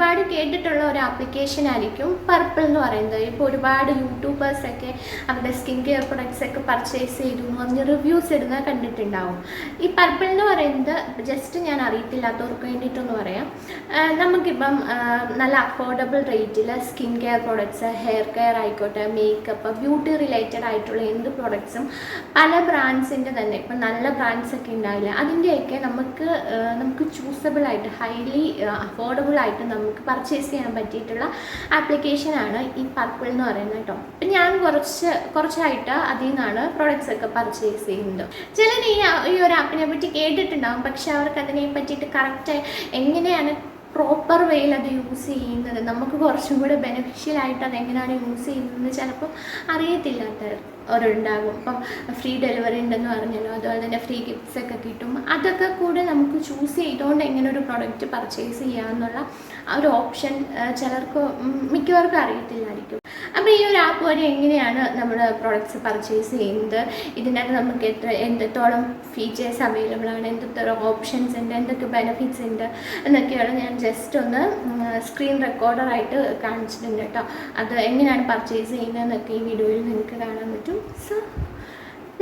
ഒരുപാട് കേട്ടിട്ടുള്ള ഒരു ആപ്ലിക്കേഷൻ ആയിരിക്കും പർപ്പിൾ എന്ന് പറയുന്നത്. ഇപ്പോൾ ഒരുപാട് യൂട്യൂബേഴ്സൊക്കെ അവരുടെ സ്കിൻ കെയർ പ്രൊഡക്ട്സ് ഒക്കെ പർച്ചേസ് ചെയ്തു എന്ന് പറഞ്ഞ് റിവ്യൂസ് ഇടുന്ന കണ്ടിട്ടുണ്ടാവും. ഈ പർപ്പിൾ എന്ന് പറയുന്നത് ജസ്റ്റ് ഞാൻ അറിയത്തില്ലാത്തവർക്ക് വേണ്ടിയിട്ടൊന്ന് പറയാം. നമുക്കിപ്പം നല്ല അഫോർഡബിൾ റേറ്റിൽ skin care products hair care ആയിക്കോട്ടെ മേക്കപ്പ് ബ്യൂട്ടി റിലേറ്റഡ് ആയിട്ടുള്ള എന്ത് പ്രോഡക്ട്സും പല ബ്രാൻഡ്സിന്റെ തന്നെ ഇപ്പം നല്ല ബ്രാൻഡ്സ് ഒക്കെ ഉണ്ടാവില്ല അതിന്റെയൊക്കെ നമുക്ക് നമുക്ക് ചൂസബിൾ ആയിട്ട് ഹൈലി അഫോർഡബിൾ ആയിട്ട് നമുക്ക് പർച്ചേസ് ചെയ്യാൻ പറ്റിയിട്ടുള്ള ആപ്ലിക്കേഷനാണ് ഈ പർപ്പിൾ എന്ന് പറയുന്നത് കേട്ടോ. അപ്പം ഞാൻ കുറച്ച് കുറച്ചായിട്ട് അതിൽ നിന്നാണ് പ്രൊഡക്ട്സ് ഒക്കെ പർച്ചേസ് ചെയ്യുന്നത്. ചിലർ ഈ ഒരു ആപ്പിനെ പറ്റി കേട്ടിട്ടുണ്ടാകും പക്ഷെ അവർക്ക് അതിനെ പറ്റിയിട്ട് കറക്റ്റ് എങ്ങനെയാണ് പ്രോപ്പർ വേയിൽ അത് യൂസ് ചെയ്യുന്നത്. നമുക്ക് കുറച്ചും കൂടെ ബെനിഫിഷ്യൽ ആയിട്ട് അത് എങ്ങനെയാണ് യൂസ് ചെയ്യുന്നത് ചിലപ്പോൾ അറിയത്തില്ലാത്ത ഒരുണ്ടാകും ഇപ്പം ഫ്രീ ഡെലിവറി ഉണ്ടെന്ന് പറഞ്ഞല്ലോ. അതുപോലെ തന്നെ ഫ്രീ ഗിഫ്റ്റ്സ് ഒക്കെ കിട്ടും. അതൊക്കെ കൂടെ നമുക്ക് ചൂസ് ചെയ്തുകൊണ്ട് എങ്ങനെ ഒരു പ്രൊഡക്റ്റ് പർച്ചേസ് ചെയ്യാമെന്നുള്ള ആ ഒരു ഓപ്ഷൻ ചിലർക്ക് മിക്കവർക്കും അറിയത്തില്ലായിരിക്കും. അപ്പോൾ ഈ ഒരു ആപ്പ് വഴി എങ്ങനെയാണ് നമ്മൾ പ്രോഡക്റ്റ്സ് പർച്ചേസ് ചെയ്യുന്നത്? ഇതിനകത്ത് നമുക്ക് എത്ര എന്തോളം ഫീച്ചേഴ്സ് അവൈലബിൾ ആണ്? എന്തൊത്തോളം ഓപ്ഷൻസ് ഉണ്ട്? എന്തൊക്കെ ബെനിഫിറ്റ്സ് ഉണ്ട്? എന്നൊക്കെയാണ് ഞാൻ ജസ്റ്റ് ഒന്ന് സ്ക്രീൻ റെക്കോർഡറായിട്ട് കാണിച്ചിട്ടുണ്ട് കേട്ടോ. അത് എങ്ങനെയാണ് പർച്ചേസ് ചെയ്യുന്നത് എന്നൊക്കെ ഈ വീഡിയോയിൽ നിങ്ങൾക്ക് കാണാൻ പറ്റും. സോ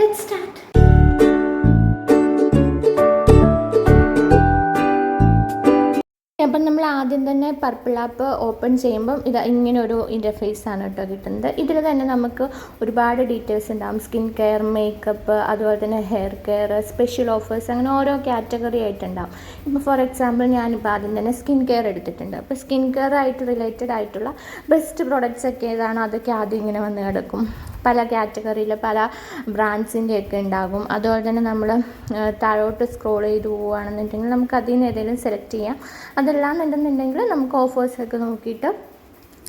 ലെറ്റ് സ്റ്റാർട്ട് അപ്പം നമ്മൾ ആദ്യം തന്നെ പർപ്പിൾ ആപ്പ് ഓപ്പൺ ചെയ്യുമ്പം ഇത് ഇങ്ങനെ ഒരു ഇന്റർഫേസ് ആണ് കേട്ടോ കിട്ടുന്നത്. ഇതിൽ തന്നെ നമുക്ക് ഒരുപാട് ഡീറ്റെയിൽസ് ഉണ്ടാകും സ്കിൻ കെയർ മേക്കപ്പ് അതുപോലെ തന്നെ ഹെയർ കെയർ സ്പെഷ്യൽ ഓഫേഴ്സ് അങ്ങനെ ഓരോ കാറ്റഗറി ആയിട്ടുണ്ടാകും ഇപ്പോൾ ഫോർ എക്സാമ്പിൾ ഞാനിപ്പോൾ ആദ്യം തന്നെ സ്കിൻ കെയർ എടുത്തിട്ടുണ്ട്. അപ്പോൾ സ്കിൻ കെയർ ആയിട്ട് റിലേറ്റഡ് ആയിട്ടുള്ള ബെസ്റ്റ് പ്രോഡക്റ്റ്സ് ഒക്കെ ഏതാണോ? അതൊക്കെ ആദ്യം ഇങ്ങനെ വന്ന് കിടക്കും. പല കാറ്റഗറിയിൽ പല ബ്രാൻഡ്സിന്റെ ഒക്കെ ഉണ്ടാകും. അതുപോലെ തന്നെ നമ്മൾ താഴോട്ട് സ്ക്രോൾ ചെയ്ത് പോവുകയാണെന്നുണ്ടെങ്കിൽ നമുക്ക് അതിൽ നിന്ന് ഏതെങ്കിലും സെലക്ട് ചെയ്യാം. അതെല്ലാം എന്നുണ്ടെന്നുണ്ടെങ്കിൽ നമുക്ക് ഓഫേഴ്സൊക്കെ നോക്കിയിട്ട്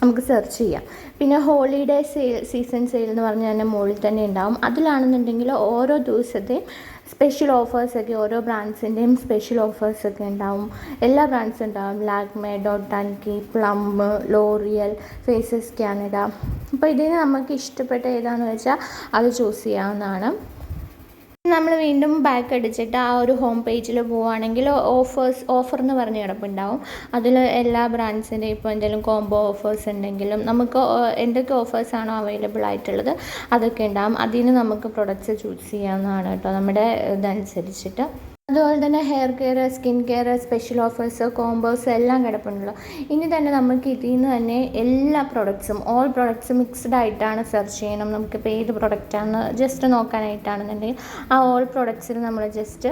നമുക്ക് സെർച്ച് ചെയ്യാം. പിന്നെ ഹോളിഡേ സെയിൽ സീസൺ സെയിൽ എന്ന് പറഞ്ഞാൽ തന്നെ മുകളിൽ തന്നെ ഉണ്ടാവും. അതിലാണെന്നുണ്ടെങ്കിൽ ഓരോ ദിവസത്തെയും സ്പെഷ്യൽ ഓഫേഴ്സൊക്കെ ഓരോ ബ്രാൻഡ്സിന്റെയും സ്പെഷ്യൽ ഓഫേഴ്സൊക്കെ ഉണ്ടാവും. എല്ലാ ബ്രാൻഡ്സും ഉണ്ടാവും. ലാക്മേ ഡോട്ട് ആൻകി പ്ലം ലോറിയൽ ഫേസസ് കാനഡ അപ്പോൾ ഇതിന് നമുക്ക് ഇഷ്ടപ്പെട്ട ഏതാണെന്ന് വെച്ചാൽ അത് ചൂസ് ചെയ്യാവുന്നതാണ്. നമ്മൾ വീണ്ടും ബാക്ക് അടിച്ചിട്ട് ആ ഒരു ഹോം പേജിൽ പോവുകയാണെങ്കിൽ ഓഫേഴ്സ് ഓഫർ എന്ന് പറഞ്ഞ് കിടപ്പുണ്ടാവും. അതിൽ എല്ലാ ബ്രാൻഡ്സിന്റെയും ഇപ്പോൾ എന്തെങ്കിലും കോംബോ ഓഫേഴ്സ് ഉണ്ടെങ്കിലും നമുക്ക് എന്തൊക്കെ ഓഫേഴ്സാണോ അവൈലബിൾ ആയിട്ടുള്ളത് അതൊക്കെ ഉണ്ടാവും. അതിൽ നിന്ന് നമുക്ക് പ്രൊഡക്റ്റ്സ് ചൂസ് ചെയ്യാവുന്നതാണ് കേട്ടോ. നമ്മുടെ ഇതനുസരിച്ചിട്ട് അതുപോലെ തന്നെ hair care skin care special offers combos എല്ലാം കിടപ്പുണ്ടല്ലോ. ഇനി തന്നെ നമുക്ക് ഇതിൽ നിന്ന് തന്നെ എല്ലാ പ്രൊഡക്ട്സും ഓൾ പ്രൊഡക്ട്സും മിക്സ്ഡ് ആയിട്ടാണ് സെർച്ച് ചെയ്യണം. നമുക്കിപ്പോൾ ഏത് പ്രൊഡക്റ്റാണെന്ന് ജസ്റ്റ് നോക്കാനായിട്ടാണെന്നുണ്ടെങ്കിൽ ആ ഓൾ പ്രൊഡക്ട്സിൽ നമ്മൾ ജസ്റ്റ്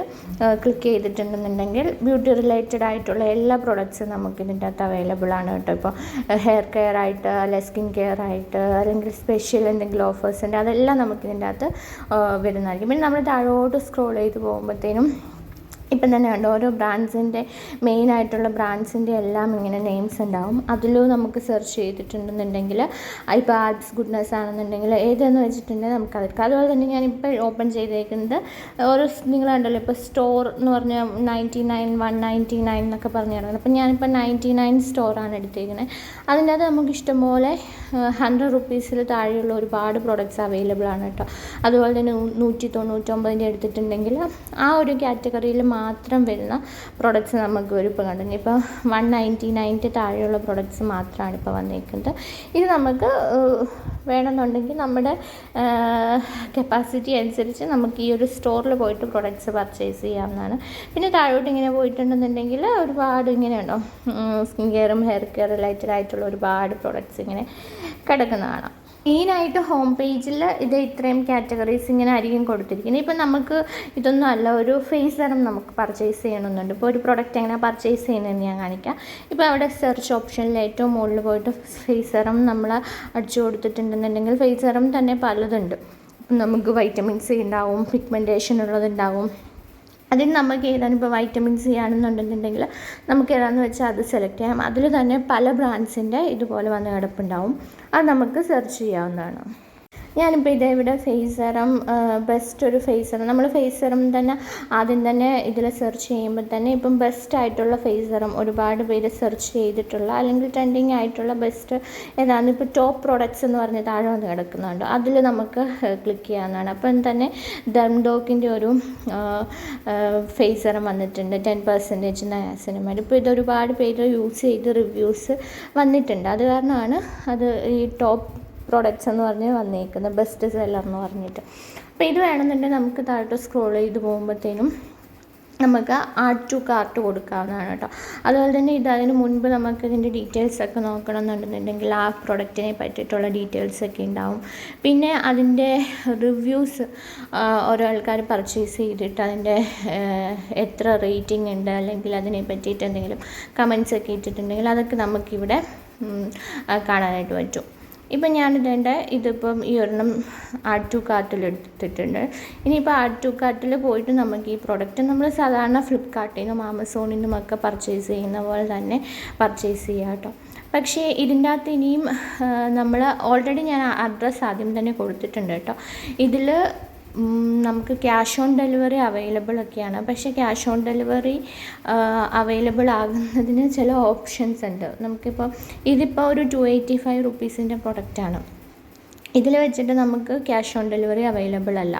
ക്ലിക്ക് ചെയ്തിട്ടുണ്ടെന്നുണ്ടെങ്കിൽ ബ്യൂട്ടി റിലേറ്റഡ് ആയിട്ടുള്ള എല്ലാ പ്രൊഡക്ട്സും നമുക്ക് ഇതിന്റെ അകത്ത് അവൈലബിൾ ആണ് കേട്ടോ. ഇപ്പോൾ ഹെയർ കെയർ ആയിട്ട് അല്ലെ സ്കിൻ കെയർ ആയിട്ട് അല്ലെങ്കിൽ സ്പെഷ്യൽ എന്തെങ്കിലും ഓഫേഴ്സ് ഉണ്ട് അതെല്ലാം നമുക്ക് ഇതിന്റെ അകത്ത് വരുന്നതായിരിക്കും. പിന്നെ നമ്മൾ താഴോട്ട് സ്ക്രോൾ ചെയ്ത് പോകുമ്പോഴത്തേനും ഇപ്പം തന്നെ ഉണ്ട് ഓരോ ബ്രാൻഡ്സിന്റെ മെയിൻ ആയിട്ടുള്ള ബ്രാൻഡ്സിന്റെ എല്ലാം ഇങ്ങനെ നെയിംസ് ഉണ്ടാവും. അതിലും നമുക്ക് സെർച്ച് ചെയ്തിട്ടുണ്ടെന്നുണ്ടെങ്കിൽ ഇപ്പോൾ ആർട്സ് ഗുഡ്നസ് ആണെന്നുണ്ടെങ്കിൽ ഏതെന്ന് വെച്ചിട്ടുണ്ടെങ്കിൽ നമുക്ക് അതെടുക്കാം അതുപോലെ തന്നെ ഞാനിപ്പോൾ ഓപ്പൺ ചെയ്തേക്കുന്നത് ഓരോ നിങ്ങൾ കണ്ടല്ലോ ഇപ്പോൾ സ്റ്റോർ എന്ന് പറഞ്ഞാൽ ninety nine one ninety nine എന്നൊക്കെ പറഞ്ഞു കിടക്കുന്നത് അപ്പം ഞാനിപ്പോൾ നയന്റി നയൻ സ്റ്റോറാണ് എടുത്തേക്കുന്നത് അതിന്റെ അത് നമുക്ക് ഇഷ്ടംപോലെ ഹൺഡ്രഡ് റുപ്പീസിൽ താഴെയുള്ള ഒരുപാട് പ്രൊഡക്ട്സ് അവൈലബിൾ ആണ് കേട്ടോ. അതുപോലെ തന്നെ നൂറ്റി തൊണ്ണൂറ്റൊമ്പതിന്റെ എടുത്തിട്ടുണ്ടെങ്കിൽ ആ ഒരു കാറ്റഗറിയിൽ മാത്രം വരുന്ന പ്രൊഡക്ട്സ് നമുക്ക് വരും ഇപ്പോൾ കണ്ടു. ഇപ്പോൾ വൺ നയന്റി നയന്റി താഴെയുള്ള പ്രൊഡക്ട്സ് മാത്രമാണ് ഇപ്പോൾ വന്നിരിക്കുന്നത് ഇത് നമുക്ക് വേണമെന്നുണ്ടെങ്കിൽ നമ്മുടെ കപ്പാസിറ്റി അനുസരിച്ച് നമുക്ക് ഈ ഒരു സ്റ്റോറിൽ പോയിട്ട് പ്രൊഡക്ട്സ് പർച്ചേസ് ചെയ്യാവുന്നതാണ്. പിന്നെ താഴോട്ട് ഇങ്ങനെ പോയിട്ടുണ്ടെന്നുണ്ടെങ്കിൽ ഒരുപാട് ഇങ്ങനെയുണ്ടോ സ്കിൻ കെയറും ഹെയർ കെയർ റിലേറ്റഡ് ആയിട്ടുള്ള ഒരുപാട് പ്രൊഡക്ട്സ് ഇങ്ങനെ കിടക്കുന്ന കാണാം മെയിനായിട്ട് ഹോം പേജിൽ ഇത് ഇത്രയും കാറ്റഗറീസ് ഇങ്ങനെ ആയിരിക്കും കൊടുത്തിരിക്കുന്നത്. ഇപ്പം നമുക്ക് ഇതൊന്നും അല്ല ഒരു ഫേസ് സെറം നമുക്ക് പർച്ചേസ് ചെയ്യണമെന്നുണ്ട്. ഇപ്പോൾ ഒരു പ്രൊഡക്റ്റ് എങ്ങനെ പർച്ചേസ് ചെയ്യണമെന്ന് ഞാൻ കാണിക്കാം. ഇപ്പോൾ അവിടെ സെർച്ച് ഓപ്ഷനിൽ ഏറ്റവും മുകളിൽ പോയിട്ട് ഫേസ് തരം നമ്മൾ അടിച്ചു കൊടുത്തിട്ടുണ്ടെന്നുണ്ടെങ്കിൽ ഫേസ് തരം തന്നെ പലതുണ്ട്. നമുക്ക് വൈറ്റമിൻ സി ഉണ്ടാവും പിഗ്മെന്റേഷൻ ഉള്ളതുണ്ടാവും അതിന് നമുക്ക് ഏതാണ് ഇപ്പോൾ വൈറ്റമിൻ സി ആണെന്നുണ്ടെന്നുണ്ടെങ്കിൽ നമുക്ക് ഏതാണെന്ന് വെച്ചാൽ അത് സെലക്ട് ചെയ്യാം. അതിൽ തന്നെ പല ബ്രാൻഡ്സിന്റെ ഇതുപോലെ വന്ന് കിടപ്പുണ്ടാവും. അത് നമുക്ക് സെർച്ച് ചെയ്യാവുന്നതാണ്. ഞാനിപ്പോൾ ഇതേ ഇവിടെ ഫേസ് സെറം ബെസ്റ്റ് ഒരു ഫേസ് സെറം നമ്മൾ ഫേസ് സെറം തന്നെ ആദ്യം തന്നെ ഇതിൽ സെർച്ച് ചെയ്യുമ്പോൾ തന്നെ ഇപ്പം ബെസ്റ്റ് ആയിട്ടുള്ള ഫേസ് സെറം ഒരുപാട് പേര് സെർച്ച് ചെയ്തിട്ടുള്ള അല്ലെങ്കിൽ ട്രെൻഡിങ് ആയിട്ടുള്ള ബെസ്റ്റ് ഏതാണ്? ഇപ്പോൾ ടോപ്പ് പ്രോഡക്റ്റ്സ് എന്ന് പറഞ്ഞ് താഴെ വന്ന് കിടക്കുന്നുണ്ട്. അതിൽ നമുക്ക് ക്ലിക്ക് ചെയ്യാവുന്നതാണ്. അപ്പം തന്നെ ഡെംഡോക്കിന്റെ ഒരു ഫേസ് സെറം വന്നിട്ടുണ്ട്. ടെൻ പെർസെന്റേജ് നയാസിനുമായിട്ട് ഇപ്പോൾ ഇത് ഒരുപാട് പേര് യൂസ് ചെയ്ത് റിവ്യൂസ് വന്നിട്ടുണ്ട്. അത് കാരണമാണ് അത് ഈ ടോപ്പ് പ്രോഡക്റ്റ്സ് എന്ന് പറഞ്ഞ് വന്നേക്കുന്നത് ബെസ്റ്റ് സെല്ലർ എന്ന് പറഞ്ഞിട്ട്. അപ്പോൾ ഇത് വേണമെന്നുണ്ടെങ്കിൽ നമുക്ക് താഴോട്ട് സ്ക്രോൾ ചെയ്ത് പോകുമ്പോഴത്തേനും നമുക്ക് ആഡ് ടു കാർട്ട് കൊടുക്കാവുന്നതാണ് കേട്ടോ. അതുപോലെ തന്നെ ഇത് അതിന് മുൻപ് നമുക്ക് ഇതിന്റെ ഡീറ്റെയിൽസ് ഒക്കെ നോക്കണം എന്നുണ്ടെന്നുണ്ടെങ്കിൽ ആ പ്രൊഡക്റ്റിനെ പറ്റിയിട്ടുള്ള ഡീറ്റെയിൽസ് ഒക്കെ ഉണ്ടാവും. പിന്നെ അതിന്റെ റിവ്യൂസ് ഓരോ ആൾക്കാർ പർച്ചേസ് ചെയ്തിട്ട് അതിന്റെ എത്ര റേറ്റിംഗ് ഉണ്ട് അല്ലെങ്കിൽ അതിനെ പറ്റിയിട്ട് എന്തെങ്കിലും കമൻസ് ഒക്കെ ഇട്ടിട്ടുണ്ടെങ്കിൽ അതൊക്കെ നമുക്കിവിടെ കാണാനായിട്ട് പറ്റും. ഇപ്പം ഞാനിതേണ്ട ഇതിപ്പം ഈ ഒരെണ്ണം ആഡ് ടു കാർട്ടിൽ എടുത്തിട്ടുണ്ട്. ഇനിയിപ്പോൾ ആഡ് ടു കാർട്ടിൽ പോയിട്ട് നമുക്ക് ഈ പ്രോഡക്റ്റ് നമ്മൾ സാധാരണ ഫ്ലിപ്കാർട്ടിൽ നിന്നും ആമസോണിൽ നിന്നും ഒക്കെ പർച്ചേസ് ചെയ്യുന്ന പോലെ തന്നെ പർച്ചേസ് ചെയ്യാം കേട്ടോ. പക്ഷേ ഇതിന്റെ അകത്ത് ഇനിയും നമ്മൾ ഓൾറെഡി ഞാൻ അഡ്രസ്സ് ആദ്യം തന്നെ കൊടുത്തിട്ടുണ്ട് കേട്ടോ. ഇതിൽ നമുക്ക് ക്യാഷ് ഓൺ ഡെലിവറി അവൈലബിൾ ഒക്കെയാണ്. പക്ഷേ ക്യാഷ് ഓൺ ഡെലിവറി അവൈലബിൾ ആകുന്നതിന് ചില ഓപ്ഷൻസ് ഉണ്ട്. നമുക്കിപ്പോൾ ഇതിപ്പോൾ ഒരു ടു എയ്റ്റി ഫൈവ് റുപ്പീസിന്റെ പ്രൊഡക്റ്റാണ് ഇതിൽ വെച്ചിട്ട് നമുക്ക് ക്യാഷ് ഓൺ ഡെലിവറി അവൈലബിൾ അല്ല.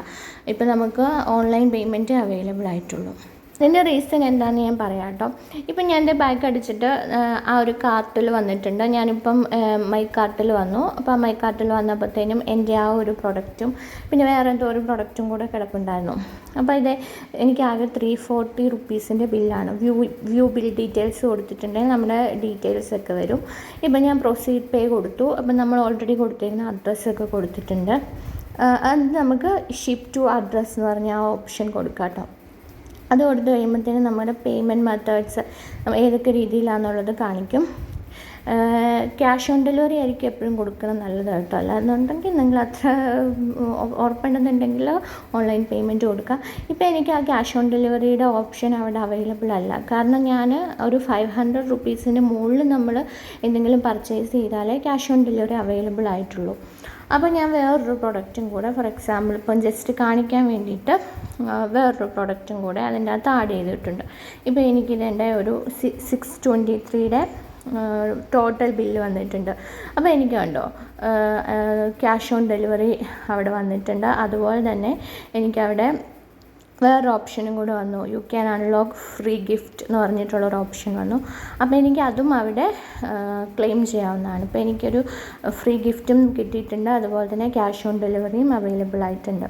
ഇപ്പോൾ നമുക്ക് ഓൺലൈൻ പേയ്മെന്റ് അവൈലബിൾ ആയിട്ടുള്ളൂ. ഇതിന്റെ റീസൺ എന്താണെന്ന് ഞാൻ പറയാം കേട്ടോ ഇപ്പം ഞാൻ എന്റെ ബാഗ് അടിച്ചിട്ട് ആ ഒരു കാർട്ടിൽ വന്നിട്ടുണ്ട്. ഞാനിപ്പം മൈ കാർട്ടിൽ വന്നു. അപ്പോൾ ആ മൈ കാർട്ടിൽ വന്നപ്പോഴത്തേനും എന്റെ ആ ഒരു പ്രൊഡക്റ്റും പിന്നെ വേറെ എന്തോ ഒരു പ്രൊഡക്റ്റും കൂടെ കിടപ്പുണ്ടായിരുന്നു. അപ്പോൾ ഇത് എനിക്ക് ആകെ ത്രീ ഫോർട്ടി റുപ്പീസിന്റെ ബില്ലാണ് വ്യൂ വ്യൂ ബിൽ ഡീറ്റെയിൽസ് കൊടുത്തിട്ടുണ്ടെങ്കിൽ നമ്മുടെ ഡീറ്റെയിൽസ് ഒക്കെ വരും. ഇപ്പം ഞാൻ പ്രൊസീഡ് പേ കൊടുത്തു. അപ്പം നമ്മൾ ഓൾറെഡി കൊടുത്തിരിക്കുന്ന അഡ്രസ്സൊക്കെ കൊടുത്തിട്ടുണ്ട്. അത് നമുക്ക് ഷിപ്പ് ടു അഡ്രസ്സ് എന്ന് പറഞ്ഞ ആ ഓപ്ഷൻ കൊടുക്കാം കേട്ടോ അത് കൊടുത്തു കഴിയുമ്പോഴത്തേനും നമ്മുടെ പേയ്മെന്റ് മെത്തേഡ്സ് ഏതൊക്കെ രീതിയിലാണെന്നുള്ളത് കാണിക്കും. ക്യാഷ് ഓൺ ഡെലിവറി ആയിരിക്കും എപ്പോഴും കൊടുക്കണം നല്ലത് കേട്ടോ. അല്ലാന്നുണ്ടെങ്കിൽ നിങ്ങൾ അത്ര ഉറപ്പുണ്ടെന്നുണ്ടെങ്കിൽ ഓൺലൈൻ പേയ്മെന്റ് കൊടുക്കുക. ഇപ്പോൾ എനിക്ക് ആ ക്യാഷ് ഓൺ ഡെലിവറിയുടെ ഓപ്ഷൻ അവിടെ അവൈലബിൾ അല്ല. കാരണം ഞാൻ ഒരു ഫൈവ് ഹൺഡ്രഡ് റുപ്പീസിന്റെ മുകളിൽ നമ്മൾ എന്തെങ്കിലും പർച്ചേസ് ചെയ്താലേ ക്യാഷ് ഓൺ ഡെലിവറി അവൈലബിൾ ആയിട്ടുള്ളൂ. അപ്പോൾ ഞാൻ വേറൊരു പ്രൊഡക്റ്റും കൂടെ ഫോർ എക്സാമ്പിൾ ഇപ്പം ജസ്റ്റ് കാണിക്കാൻ വേണ്ടിയിട്ട് വേറൊരു പ്രൊഡക്റ്റും കൂടെ അതിന്റെ അകത്ത് ആഡ് ചെയ്തിട്ടുണ്ട്. ഇപ്പോൾ എനിക്കിതെന്റെ ഒരു സിക്സ് ട്വന്റി ത്രീയുടെ ടോട്ടൽ ബില്ല് വന്നിട്ടുണ്ട്. അപ്പോൾ എനിക്ക് കണ്ടോ ക്യാഷ് ഓൺ ഡെലിവറി അവിടെ വന്നിട്ടുണ്ട്. അതുപോലെ തന്നെ എനിക്കവിടെ വേറൊരു ഓപ്ഷനും കൂടെ വന്നു. You can unlock free gift എന്ന് പറഞ്ഞിട്ടുള്ള ഒരു ഓപ്ഷൻ വന്നു. അപ്പോൾ എനിക്ക് അതും അവിടെ ക്ലെയിം ചെയ്യാവുന്നതാണ്. ഇപ്പോൾ എനിക്കൊരു ഫ്രീ ഗിഫ്റ്റും കിട്ടിയിട്ടുണ്ട്. അതുപോലെ തന്നെ ക്യാഷ് ഓൺ ഡെലിവറിയും അവൈലബിൾ ആയിട്ടുണ്ട്.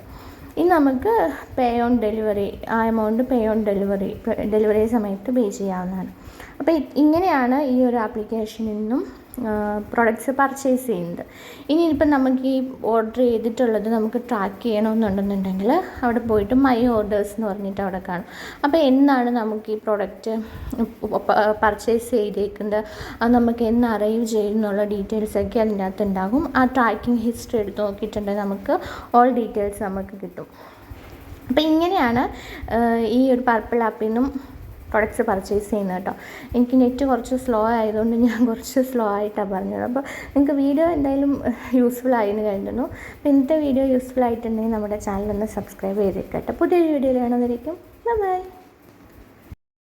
ഇനി നമുക്ക് പേ ഓൺ ഡെലിവറി ആ amount pay on delivery delivery സമയത്ത് പേ ചെയ്യാവുന്നതാണ്. അപ്പോൾ ഇങ്ങനെയാണ് ഈ ഒരു ആപ്ലിക്കേഷനിൽ നിന്നും പ്രൊഡക്ട്സ് പർച്ചേസ് ചെയ്യുന്നത്. ഇനിയിപ്പം നമുക്ക് ഈ ഓർഡർ ചെയ്തിട്ടുള്ളത് നമുക്ക് ട്രാക്ക് ചെയ്യണമെന്നുണ്ടെന്നുണ്ടെങ്കിൽ അവിടെ പോയിട്ട് മൈ ഓർഡേഴ്സ് എന്ന് പറഞ്ഞിട്ട് അവിടെ കാണും. അപ്പോൾ എന്നാണ് നമുക്ക് ഈ പ്രോഡക്റ്റ് പർച്ചേസ് ചെയ്തേക്കുന്നത്? അത് നമുക്ക് എന്ന് അറൈവ് ചെയ്യുന്നുള്ള ഡീറ്റെയിൽസൊക്കെ അതിനകത്ത് ഉണ്ടാകും ആ ട്രാക്കിംഗ് ഹിസ്റ്ററി എടുത്ത് നോക്കിയിട്ടുണ്ടെങ്കിൽ നമുക്ക് ഓൾ ഡീറ്റെയിൽസ് നമുക്ക് കിട്ടും. അപ്പോൾ ഇങ്ങനെയാണ് ഈ ഒരു പർപ്പിൾ ആപ്പിൽ നിന്നും പ്രൊഡക്ട്സ് പർച്ചേസ് ചെയ്യുന്നത് കേട്ടോ. എനിക്ക് നെറ്റ് കുറച്ച് സ്ലോ ആയതുകൊണ്ട് ഞാൻ കുറച്ച് സ്ലോ ആയിട്ടാണ് പറഞ്ഞത്. അപ്പോൾ നിങ്ങൾക്ക് വീഡിയോ എന്തായാലും യൂസ്ഫുൾ ആയെന്ന് കരുതുന്നു. അപ്പോൾ ഇന്നത്തെ വീഡിയോ യൂസ്ഫുൾ ആയിട്ടുണ്ടെങ്കിൽ നമ്മുടെ ചാനൽ ഒന്ന് സബ്സ്ക്രൈബ് ചെയ്തേക്കട്ടെ പുതിയൊരു വീഡിയോയിൽ കാണുന്നതായിരിക്കും. ബൈ